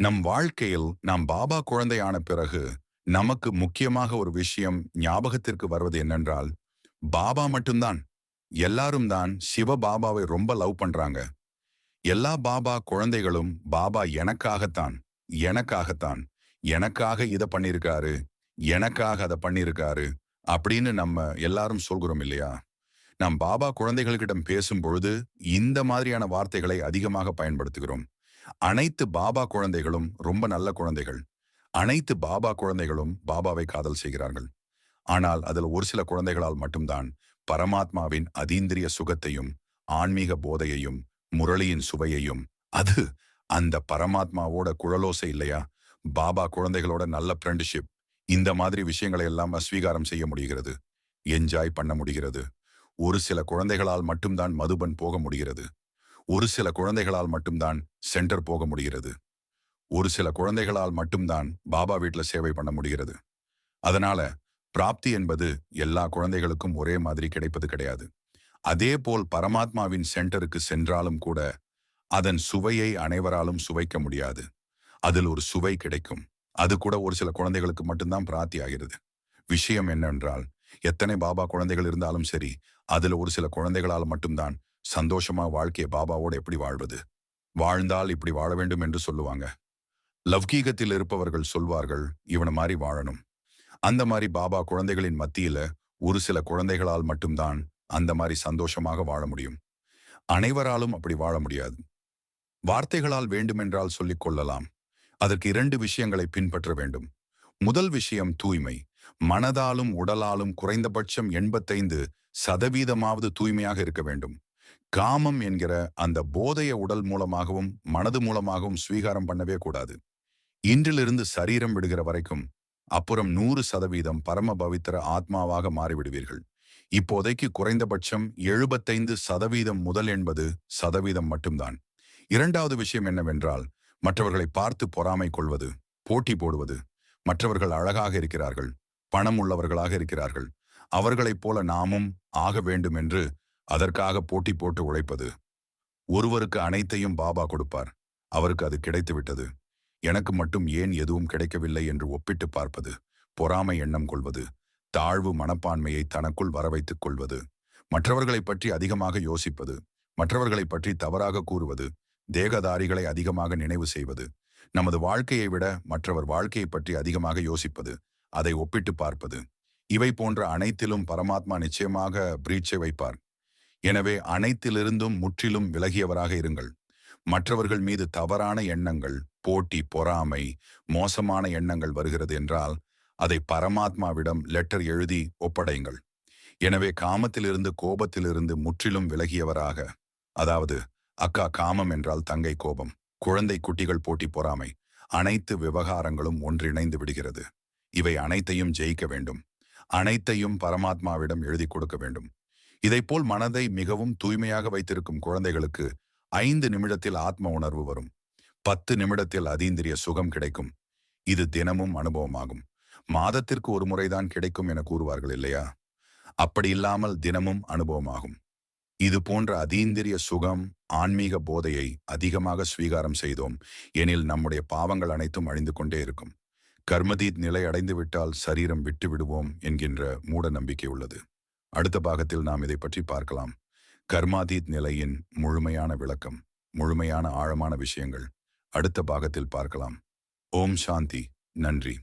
நம் வாழ்க்கையில் நாம் பாபா குழந்தையான பிறகு நமக்கு முக்கியமாக ஒரு விஷயம் ஞாபகத்திற்கு வருவது என்னென்றால் பாபா மட்டும்தான். எல்லாரும் தான் சிவ பாபாவை ரொம்ப லவ் பண்றாங்க. எல்லா பாபா குழந்தைகளும் பாபா எனக்காகத்தான் எனக்காகத்தான் எனக்காக இதை பண்ணியிருக்காரு எனக்காக அதை பண்ணியிருக்காரு அப்படின்னு நம்ம எல்லாரும் சொல்கிறோம் இல்லையா? நாம் பாபா குழந்தைகளிடம் பேசும் பொழுது இந்த மாதிரியான வார்த்தைகளை அதிகமாக பயன்படுத்துகிறோம். அனைத்து பாபா குழந்தைகளும் ரொம்ப நல்ல குழந்தைகள். அனைத்து பாபா குழந்தைகளும் பாபாவை காதல் செய்கிறார்கள். ஆனால் அதில் ஒரு சில குழந்தைகளால் மட்டும்தான் பரமாத்மாவின் அதீந்திரிய சுகத்தையும் ஆன்மீக போதையையும் முரளியின் சுவையையும் அது அந்த பரமாத்மாவோட குழலோசை இல்லையா? பாபா குழந்தைகளோட நல்ல ஃப்ரெண்ட்ஷிப் இந்த மாதிரி விஷயங்களை எல்லாம் அஸ்வீகாரம் செய்ய முடிகிறது. என்ஜாய் பண்ண முடிகிறது. ஒரு சில குழந்தைகளால் மட்டும்தான் மதுபன் போக முடிகிறது. ஒரு சில குழந்தைகளால் மட்டும்தான் சென்டர் போக முடிகிறது. ஒரு சில குழந்தைகளால் மட்டும்தான் பாபா வீட்டில் சேவை பண்ண முடிகிறது. அதனால பிராப்தி என்பது எல்லா குழந்தைகளுக்கும் ஒரே மாதிரி கிடைப்பது கிடையாது. அதே போல் பரமாத்மாவின் சென்டருக்கு சென்றாலும் கூட அதன் சுவையை அனைவராலும் சுவைக்க முடியாது. அதில் ஒரு சுவை கிடைக்கும். அது கூட ஒரு சில குழந்தைகளுக்கு மட்டும்தான் பிராப்தி ஆகிறது. விஷயம் என்னவென்றால் எத்தனை பாபா குழந்தைகள் இருந்தாலும் சரி அதுல ஒரு சில குழந்தைகளால் மட்டும்தான் சந்தோஷமா வாழ்க்கையை பாபாவோட எப்படி வாழ்வது? வாழ்ந்தால் இப்படி வாழ வேண்டும் என்று சொல்லுவாங்க. லவ்கீகத்தில் இருப்பவர்கள் சொல்வார்கள் இவனை மாதிரி வாழணும். அந்த மாதிரி பாபா குழந்தைகளின் மத்தியில ஒரு சில குழந்தைகளால் மட்டும்தான் அந்த மாதிரி சந்தோஷமாக வாழ முடியும். அனைவராலும் அப்படி வாழ முடியாது. வார்த்தைகளால் வேண்டுமென்றால் சொல்லிக் கொள்ளலாம். அதற்கு இரண்டு விஷயங்களை பின்பற்ற வேண்டும். முதல் விஷயம் தூய்மை. மனதாலும் உடலாலும் குறைந்தபட்சம் எண்பத்தைந்து சதவீதமாவது தூய்மையாக இருக்க வேண்டும். காமம் என்கிற அந்த போதைய உடல் மூலமாகவும் மனது மூலமாகவும் ஸ்வீகாரம் பண்ணவே கூடாது. இன்றிலிருந்து சரீரம் விடுகிற வரைக்கும் அப்புறம் நூறு சதவீதம் பரம பவித்திர ஆத்மாவாக மாறிவிடுவீர்கள். இப்போதைக்கு குறைந்தபட்சம் எழுபத்தைந்து சதவீதம் முதல் என்பது சதவீதம் மட்டும்தான். இரண்டாவது விஷயம் என்னவென்றால் மற்றவர்களை பார்த்து பொறாமை கொள்வது போட்டி போடுவது மற்றவர்கள் அழகாக இருக்கிறார்கள் பணம் உள்ளவர்களாக இருக்கிறார்கள் அவர்களைப் போல நாமும் ஆக வேண்டும் என்று அதற்காக போட்டி போட்டு உழைப்பது. ஒருவருக்கு அனைத்தையும் பாபா கொடுப்பார். அவருக்கு அது கிடைத்துவிட்டது. எனக்கு மட்டும் ஏன் எதுவும் கிடைக்கவில்லை என்று ஒப்பிட்டு பார்ப்பது. பொறாமை எண்ணம் கொள்வது. தாழ்வு மனப்பான்மையை தனக்குள் வரவைத்துக் கொள்வது. மற்றவர்களை பற்றி அதிகமாக யோசிப்பது. மற்றவர்களை பற்றி தவறாக கூறுவது. தேகதாரிகளை அதிகமாக நினைவு செய்வது. நமது வாழ்க்கையை விட மற்றவர் வாழ்க்கையை பற்றி அதிகமாக யோசிப்பது. அதை ஒப்பிட்டு பார்ப்பது. இவை போன்ற அனைத்திலும் பரமாத்மா நிச்சயமாக பிரீட்சை வைப்பார். எனவே அனைத்திலிருந்தும் முற்றிலும் விலகியவராக இருங்கள். மற்றவர்கள் மீது தவறான எண்ணங்கள் போட்டி பொறாமை மோசமான எண்ணங்கள் வருகிறது என்றால் அதை பரமாத்மாவிடம் லெட்டர் எழுதி ஒப்படையுங்கள். எனவே காமத்திலிருந்து கோபத்திலிருந்து முற்றிலும் விலகியவராக அதாவது அக்கா காமம் என்றால் தங்கை கோபம் குழந்தை குட்டிகள் போட்டி பொறாமை அனைத்து விவகாரங்களும் ஒன்றிணைந்து விடுகிறது. இவை அனைத்தையும் ஜெயிக்க வேண்டும். அனைத்தையும் பரமாத்மாவிடம் எழுதி கொடுக்க வேண்டும். இதைப்போல் மனதை மிகவும் தூய்மையாக வைத்திருக்கும் குழந்தைகளுக்கு ஐந்து நிமிடத்தில் ஆத்ம உணர்வு வரும். பத்து நிமிடத்தில் அதீந்திரிய சுகம் கிடைக்கும். இது தினமும் அனுபவமாகும். மாதத்திற்கு ஒரு முறைதான் கிடைக்கும் என கூறுவார்கள் இல்லையா? அப்படி இல்லாமல் தினமும் அனுபவமாகும். இது போன்ற அதீந்திரிய சுகம் ஆன்மீக போதையை அதிகமாக ஸ்வீகாரம் செய்தோம் எனில் நம்முடைய பாவங்கள் அனைத்தும் அழிந்து கொண்டே இருக்கும். கர்மதீத் நிலை அடைந்துவிட்டால் சரீரம் விட்டு விடுவோம் என்கின்ற மூட நம்பிக்கை உள்ளது. அடுத்த பாகத்தில் நாம் இதை பற்றி பார்க்கலாம். கர்மாதீத் நிலையின் முழுமையான விளக்கம் முழுமையான ஆழமான விஷயங்கள். அடுத்த பாகத்தில் பார்க்கலாம். ஓம் சாந்தி. நன்றி.